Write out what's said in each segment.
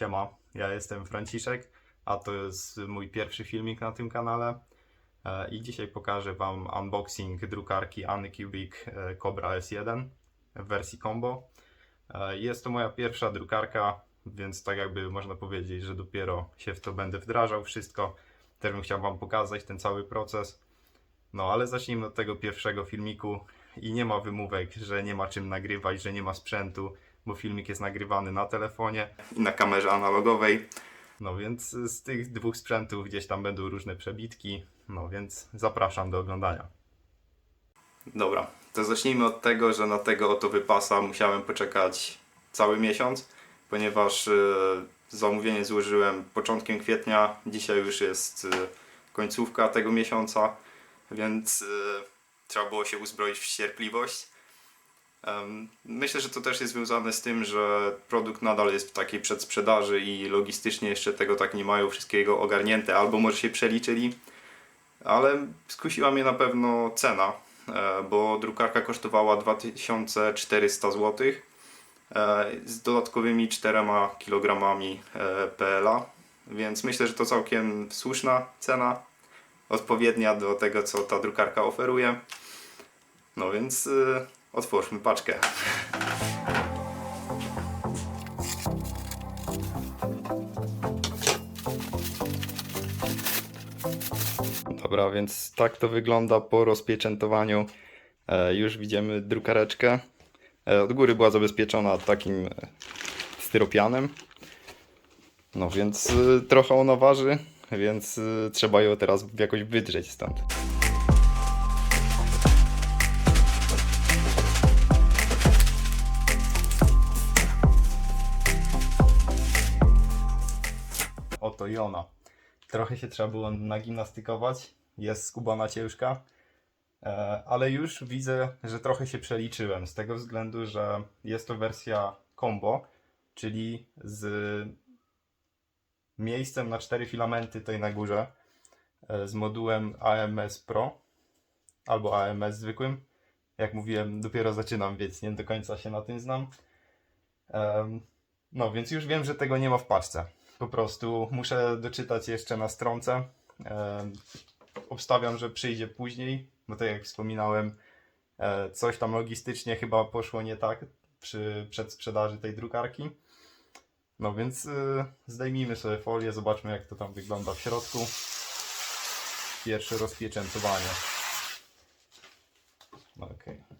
Siema, ja jestem Franciszek, a to jest mój pierwszy filmik na tym kanale. E, I dzisiaj pokażę Wam unboxing drukarki Anycubic e, Cobra S1 w wersji combo. E, Jest to moja pierwsza drukarka, więc tak jakby można powiedzieć, że dopiero się w to będę wdrażał wszystko. Też bym chciał Wam pokazać ten cały proces. No ale zacznijmy od tego pierwszego filmiku i nie ma wymówek, że nie ma czym nagrywać, że nie ma sprzętu, bo filmik jest nagrywany na telefonie i na kamerze analogowej. No więc z tych dwóch sprzętów gdzieś tam będą różne przebitki, no więc zapraszam do oglądania. Dobra, to zacznijmy od tego, że na tego oto wypasa musiałem poczekać cały miesiąc, ponieważ e, zamówienie złożyłem początkiem kwietnia, dzisiaj już jest e, końcówka tego miesiąca, więc e, trzeba było się uzbroić w cierpliwość. Myślę, że to też jest związane z tym, że produkt nadal jest w takiej przedsprzedaży i logistycznie jeszcze tego tak nie mają wszystkiego ogarnięte, albo może się przeliczyli. Ale skusiła mnie na pewno cena, e, bo drukarka kosztowała 2400 zł e, z dodatkowymi 4 kg PLA, więc myślę, że to całkiem słuszna cena, odpowiednia do tego, co ta drukarka oferuje. No więc y, otwórzmy paczkę. Dobra, więc tak to wygląda po rozpieczętowaniu. E, już widzimy drukareczkę. E, od góry była zabezpieczona takim e, styropianem. No więc trochę ona waży, więc trzeba ją teraz jakoś wydrzeć stąd. Oto i ona. Trochę się trzeba było nagimnastykować. Jest skubana ciężka. E, Ale już widzę, że trochę się przeliczyłem. Z tego względu, że jest to wersja combo, czyli z miejscem na cztery filamenty tutaj na górze, e, z modułem AMS Pro albo AMS zwykłym. Jak mówiłem, dopiero zaczynam, więc nie do końca się na tym znam. Em, No, więc już wiem, że tego nie ma w paczce. Po prostu muszę doczytać jeszcze na stronce. Em, Obstawiam, że przyjdzie później, bo tak jak wspominałem, e, coś tam logistycznie chyba poszło nie tak przy przedsprzedaży tej drukarki. No więc y, zdejmijmy sobie folię, zobaczmy jak to tam wygląda w środku. Pierwsze rozpieczętowanie. Okej. W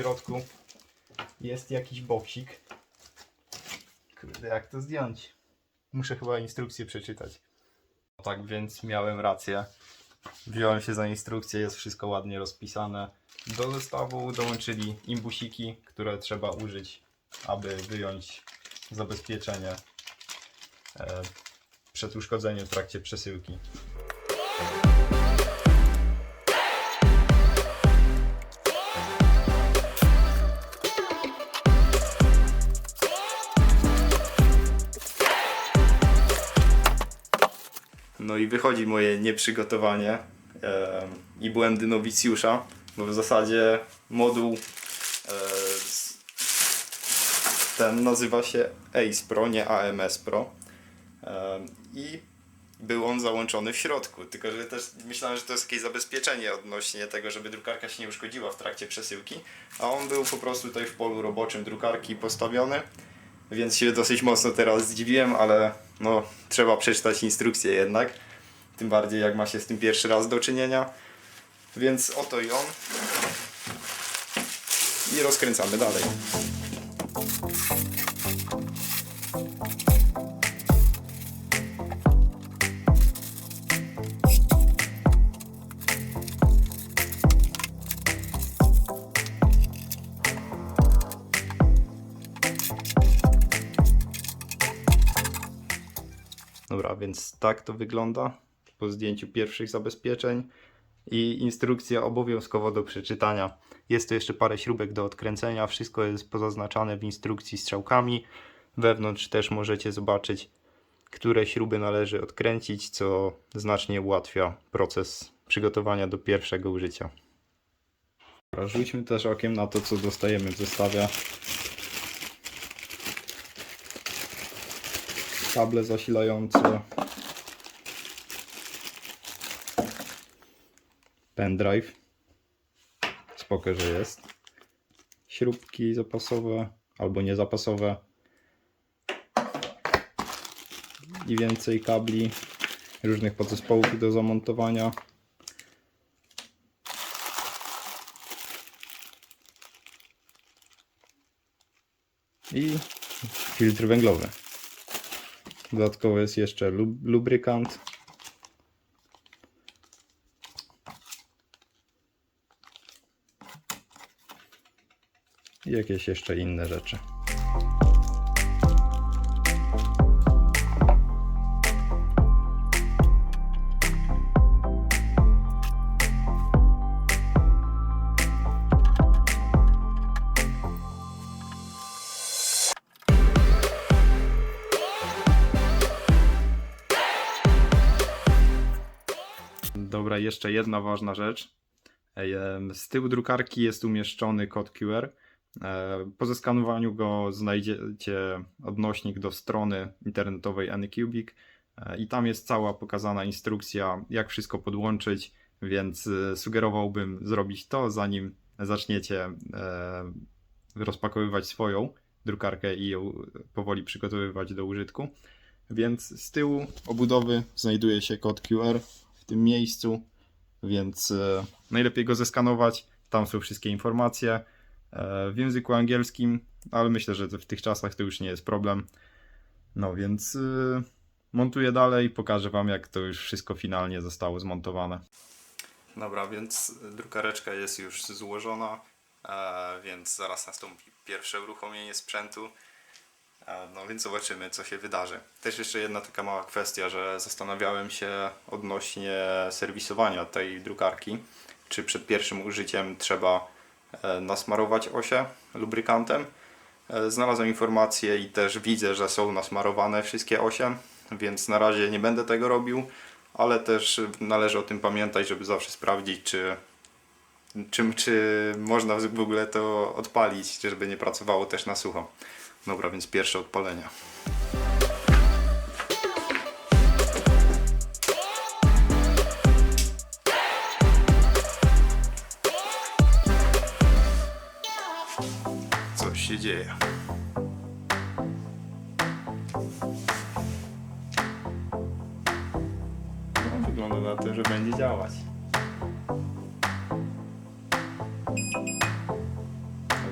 środku jest jakiś boksik. Kurde, jak to zdjąć? Muszę chyba instrukcję przeczytać. Tak więc miałem rację. Wziąłem się za instrukcję, jest wszystko ładnie rozpisane. Do zestawu dołączyli imbusiki, które trzeba użyć, aby wyjąć zabezpieczenie e, przed uszkodzeniem w trakcie przesyłki. No i wychodzi moje nieprzygotowanie em, i błędy nowicjusza, bo w zasadzie moduł e, ten nazywa się Ace Pro, nie AMS Pro. Em, I był on załączony w środku, tylko że też myślałem, że to jest jakieś zabezpieczenie odnośnie tego, żeby drukarka się nie uszkodziła w trakcie przesyłki, a on był po prostu tutaj w polu roboczym drukarki postawiony, więc się dosyć mocno teraz zdziwiłem, ale no trzeba przeczytać instrukcję jednak, tym bardziej jak ma się z tym pierwszy raz do czynienia, więc oto on. I rozkręcamy dalej. Dobra, więc tak to wygląda po zdjęciu pierwszych zabezpieczeń i instrukcja obowiązkowo do przeczytania. Jest tu jeszcze parę śrubek do odkręcenia, wszystko jest pozaznaczane w instrukcji strzałkami. Wewnątrz też możecie zobaczyć, które śruby należy odkręcić, co znacznie ułatwia proces przygotowania do pierwszego użycia. Rzućmy też okiem na to, co dostajemy w zestawie. Kable zasilające. Pendrive. Spoko, że jest. Śrubki zapasowe albo niezapasowe. I więcej kabli różnych podzespołów do zamontowania. i filtr węglowy. Dodatkowo jest jeszcze lub lubrykant. I jakieś jeszcze inne rzeczy. Dobra, jeszcze jedna ważna rzecz. Z tyłu drukarki jest umieszczony kod QR. E, Po zeskanowaniu go znajdziecie odnośnik do strony internetowej Anycubic e, i tam jest cała pokazana instrukcja, jak wszystko podłączyć, więc e, sugerowałbym zrobić to, zanim zaczniecie rozpakowywać swoją drukarkę i ją powoli przygotowywać do użytku. Więc z tyłu obudowy znajduje się kod QR tym miejscu, więc e, najlepiej go zeskanować. Tam są wszystkie informacje e, w języku angielskim, ale myślę, że w tych czasach to już nie jest problem. No więc e, montuję dalej, pokażę Wam, jak to już wszystko finalnie zostało zmontowane. Dobra, więc drukareczka jest już złożona, więc zaraz nastąpi pierwsze uruchomienie sprzętu. No więc zobaczymy, co się wydarzy. Też jeszcze jedna taka mała kwestia, że zastanawiałem się odnośnie serwisowania tej drukarki. Czy przed pierwszym użyciem trzeba e, nasmarować osie lubrykantem? E, Znalazłem informację i też widzę, że są nasmarowane wszystkie osie, więc na razie nie będę tego robił, ale też należy o tym pamiętać, żeby zawsze sprawdzić, czy, czy, czy można w ogóle to odpalić, żeby nie pracowało też na sucho. Dobra, więc pierwsze odpalenie. Coś się dzieje. No, wygląda na to, że będzie działać.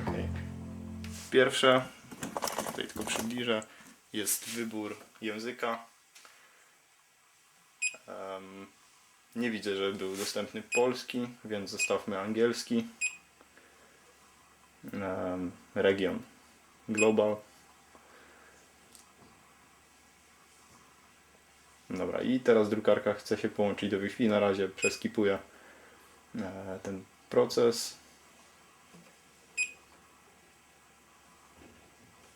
Okej. Pierwsze przybliżę, jest wybór języka. Nie widzę, że był dostępny polski, więc zostawmy angielski. Region global. Dobra, i teraz drukarka chce się połączyć do Wi-Fi. Na razie przeskipuję e, ten proces.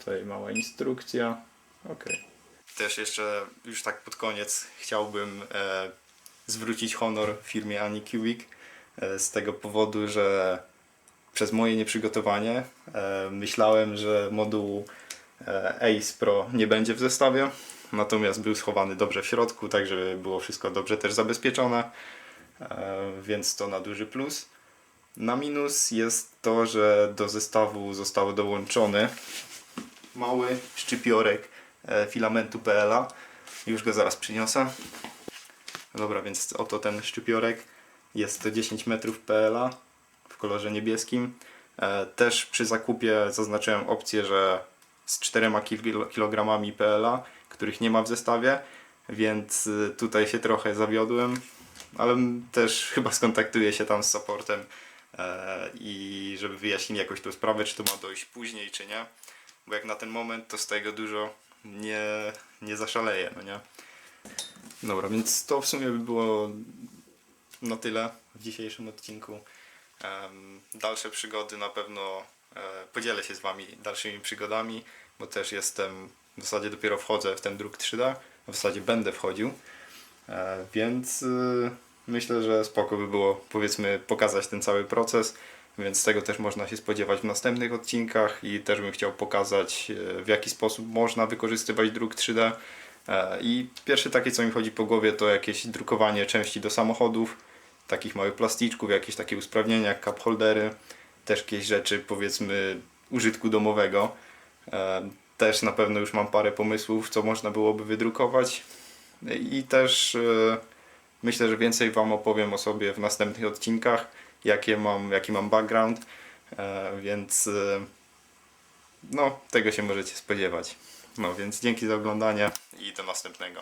Tutaj mała instrukcja. Ok. Też jeszcze, już tak pod koniec, chciałbym e, zwrócić honor firmie Anycubic e, z tego powodu, że przez moje nieprzygotowanie e, myślałem, że moduł e, Ace Pro nie będzie w zestawie, natomiast był schowany dobrze w środku, tak żeby było wszystko dobrze też zabezpieczone, e, więc to na duży plus. Na minus jest to, że do zestawu został dołączony mały szczypiorek e, filamentu PLA. Już go zaraz przyniosę. Dobra, więc oto ten szczypiorek. Jest to 10 metrów PLA w kolorze niebieskim. E, Też przy zakupie zaznaczyłem opcję, że z 4 kil- kg PLA, których nie ma w zestawie, więc y, tutaj się trochę zawiodłem, ale też chyba skontaktuję się tam z supportem e, i żeby wyjaśnili jakoś tą sprawę, czy to ma dojść później, czy nie bo jak na ten moment to z tego dużo nie, nie zaszaleje, no nie? Dobra, więc to w sumie by było na tyle w dzisiejszym odcinku. Dalsze przygody na pewno e, podzielę się z Wami dalszymi przygodami, bo też jestem, w zasadzie dopiero wchodzę w ten druk 3D, w zasadzie będę wchodził, e, więc y, myślę, że spoko by było powiedzmy pokazać ten cały proces więc tego też można się spodziewać w następnych odcinkach i też bym chciał pokazać e, w jaki sposób można wykorzystywać druk 3D. E, I pierwsze takie co mi chodzi po głowie to jakieś drukowanie części do samochodów, takich małych plasticzków, jakieś takie usprawnienia jak cup holdery, też jakieś rzeczy powiedzmy użytku domowego. E, Też na pewno już mam parę pomysłów, co można byłoby wydrukować. I też myślę, że więcej Wam opowiem o sobie w następnych odcinkach, jakie mam, jaki mam background, e, więc e, no, tego się możecie spodziewać. No więc dzięki za oglądanie i do następnego.